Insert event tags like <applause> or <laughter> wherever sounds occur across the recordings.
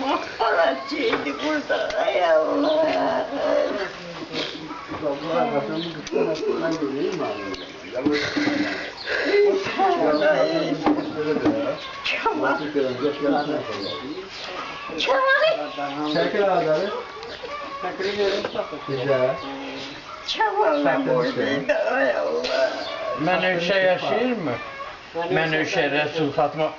Mahparatçıydı burada. Ay Allah. Kemal. Kemal. Şakir abi. Güzel. Kemal'la buradaydı. Ay Allah. Menevşe yaşayır mı? Menevşe Resul Fatma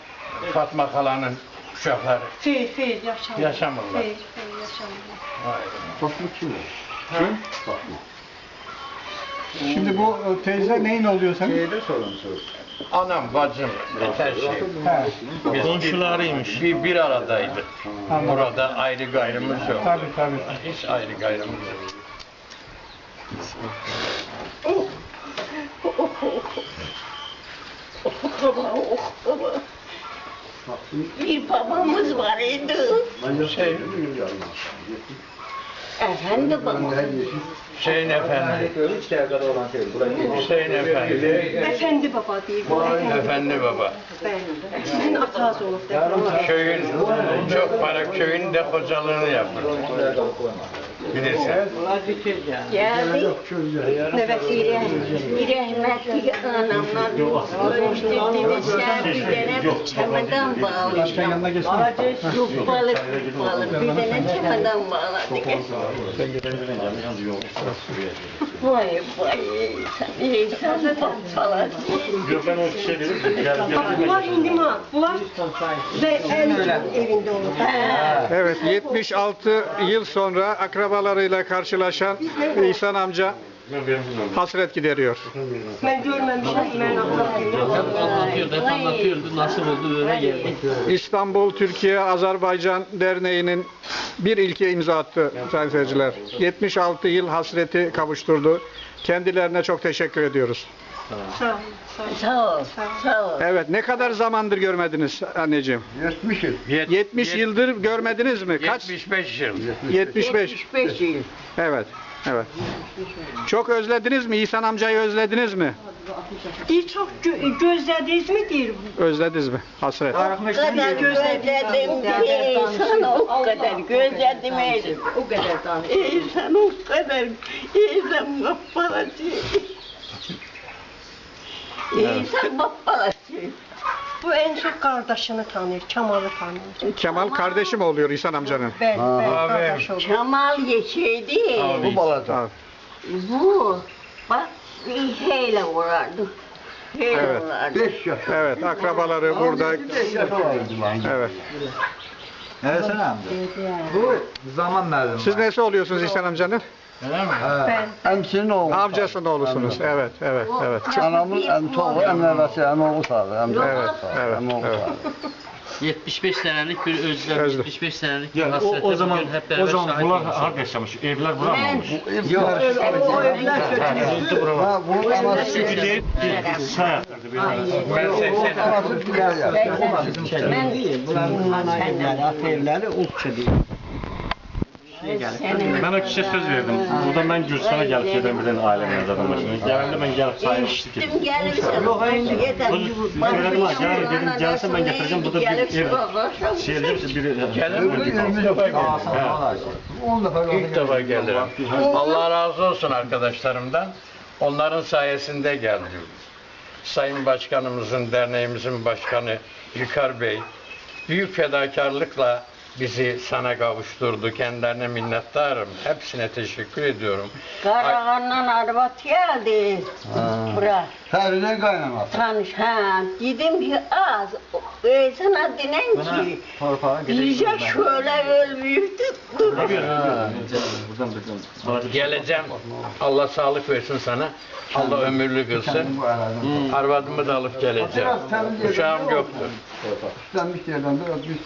Fatma Kala'nın uşakları. Fey, fey, yaşamıyor. Yaşamırlar. Fey, fey, yaşamıyor. Vay. Fatma kim? Kim? Fatma. Şimdi bu e, teyze neyin oluyor senin? Şeyde sorun sorun. Anam, bacım, her şey. Biz Komşularıymış. Bir, bir aradaydık. Anladım. Burada ayrı gayrımız yok. Tabii tabii. Hiç ayrı gayrımız yok. Oh baba, oh baba. Bir babamız var idi. Şey, Efendi baba. Hüseyin Efendi. Hüseyin Efendi. Efendi baba bu Efendi. Baba. Ben. Sizin atanız olup da. Köyün, çok para köyün de kocalığını yaptı. Bilirsin. Geldi. Evet, iyi. Rahmetli anamla görüştürdüğümüz bir tane bir yanına geçsene. Yok balık balık bir tane çamadan bağladık. Vay vay sen insan falan. Bak bunlar indima. Bunlar ve evinde olur. Evet 76 yıl sonra akrabalarıyla karşılaşan İhsan amca hasret gideriyor. Ben görmemişim. Ben. Anlatıyordu, hep anlatıyordu. Nasıl oldu öyle geldi. İstanbul Türkiye Azerbaycan Derneği'nin bir ilke imza attı sayın seyirciler. 76 yıl hasreti kavuşturdu. Kendilerine çok teşekkür ediyoruz. Sağ olun. Sağ ol, sağ ol. Evet ne kadar zamandır görmediniz anneciğim? 70 yıldır görmediniz mi? Kaç? 75 yıl. 75. 75 yıl. Evet. Evet. Çok özlediniz mi? İhsan amcayı özlediniz mi? Bir çok gö gözlediniz mi diyor. Özlediniz mi? Hasret. O kadar gözledim ki sana o kadar gözledim. O kadar da. İnsan o kadar insan babbalacı. İnsan babbalacı. Bu en çok kardeşini tanır. Kemal'i tanır. Kemal kardeşim oluyor İhsan amcanın. Ben, ben Abi. kardeş oldum. Kemal geçeydi. Abi. Tamam. Bu bak bir hele vurardı. Evet. vurardı. Evet, akrabaları burada. Evet. Ersen amca. Bu zaman merdiven. Siz nesi oluyorsunuz İhsan amcanın? Öyle mi? Ben. Emsinin oğlu. Amcasının oğlusunuz. Evet, evet, evet. Anamın em toğlu, em nevesi, em oğlu sardı. Em Evet, evet, em oğlu evet. sardı. 75 senelik bir özlem, Özlem. 75 senelik bir Yani o, hasrete o zaman bugün hep o beraber zaman şahit bunlar olmuşuz. harp yaşamış. Evler bura mı olmuş? Yok. o evler kötü. Ha, bunun anası Çünkü değil, bir. Bir Ben 80 anası ya. Ben bundan evleri Ukça değil. senin Ben o kişiye söz verdim. Buradan ben Gürsan'a gelip şeyden birden ailemle zaten başına. Gelende ben gelip dedim. Geçtim gelirsen yeter. Söyledim <laughs> ha, gel dedim, gelse ben getireceğim. Bu da bir ev. Şey dedim, defa İlk defa gelirim. Allah razı olsun arkadaşlarımdan. Onların sayesinde geldim. Sayın Başkanımızın, derneğimizin başkanı Yükar Bey büyük fedakarlıkla bizi sana kavuşturdu. Kendilerine minnettarım. Hepsine teşekkür ediyorum. Karahan'dan arbat geldi. Bura. Ferine kaynaması. Tanış ha. Ki az. E, sana dinen ki. Bize şöyle ölmüştü. Geleceğim. Allah sağlık versin sana. Allah ömürlü kılsın. Arvadımı da alıp geleceğim. Uşağım yoktur. İstenmiş yerden biraz bir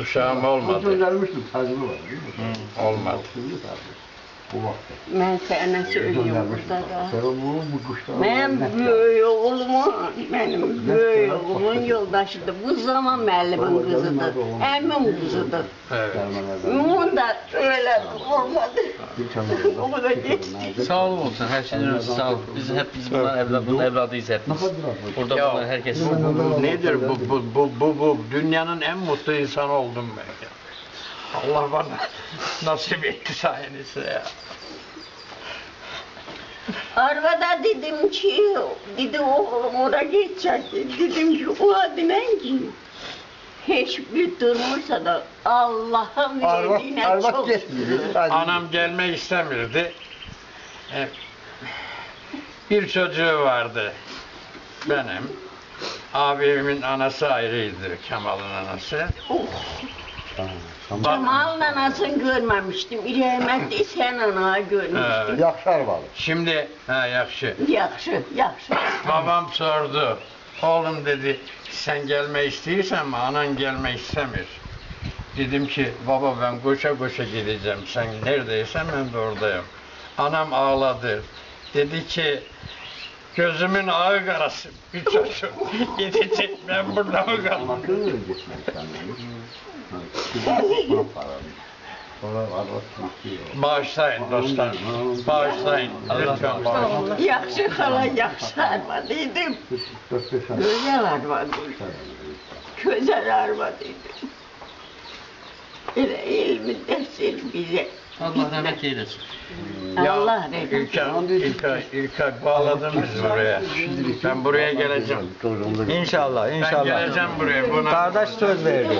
Uşağım olmadı. göndermiştim. Tacılı var. değil mi? Olmadı. Bu vakti. Ben sana söylüyorum burada da. Sen bu bu kuşlar. Benim büyük oğlumun, benim büyük oğlumun yoldaşıydı. Bu zaman müellimin kızıdır. Emmim kızıdır. Evet. Onun da öyle olmadı. O da geçti. Sağ olun olsun, her şeyden önce sağ olun. Biz hep biz bunların evladı, bunun evladıyız hepimiz. Burada Ya, bunlar herkes. Bu nedir bu, bu, bu, bu, bu dünyanın en mutlu insanı oldum ben ya. Allah bana <laughs> nasip etti sayenizde ya. Arvada dedim ki, dedi oğlum oraya geçecek. Dedim ki o adinen ki, hiçbir durmuşsa da Allah'ın Arvat, verdiğine arvat çok geçmiyor. Anam gelmek istemirdi. E, Bir çocuğu vardı benim. Abimin anası ayrıydı, Kemal'ın anası. Bak, Kemal'ın anasını görmemiştim. Rahmetli sen ana görmüştüm. Yakşar var. şimdi, ha yakşı. Yaxşı, yaxşı. Babam sordu. Oğlum dedi, sen gelme istiyorsan mı? Anan gelme istemiyor. Dedim ki, baba ben koşa koşa gideceğim. Sen neredeysen ben de oradayım. Anam ağladı. Dedi ki, gözümün ağı karası <laughs> bir çocuk gidecek. Ben burada mı kalmam? Bağışlayın dostlar. Bağışlayın. Lütfen bağışlayın. Yaxşı hala yaxşı arvad idim. Dört beş ay. Güzel arvad idim. Güzel arvad idim. Elə ilmi dəsil bizə. Allah rahmet eylesin. Allah rahmet İlkay, İlkay, İlkay bağladın bizi buraya. Ben buraya geleceğim. İnşallah, Ben inşallah. geleceğim buraya. Buna... Kardeş söz verdi.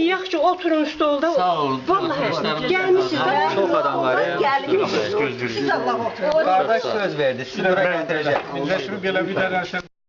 Yaxşı oturun stolda. Sağ olun. Vallahi gelmişsiniz. Ben- Çok adam var ya. Gelmişsiniz. Siz Allah oturun. Kardeş söz verdi. Sizi buraya getirecek. Biz de şu gele bir tane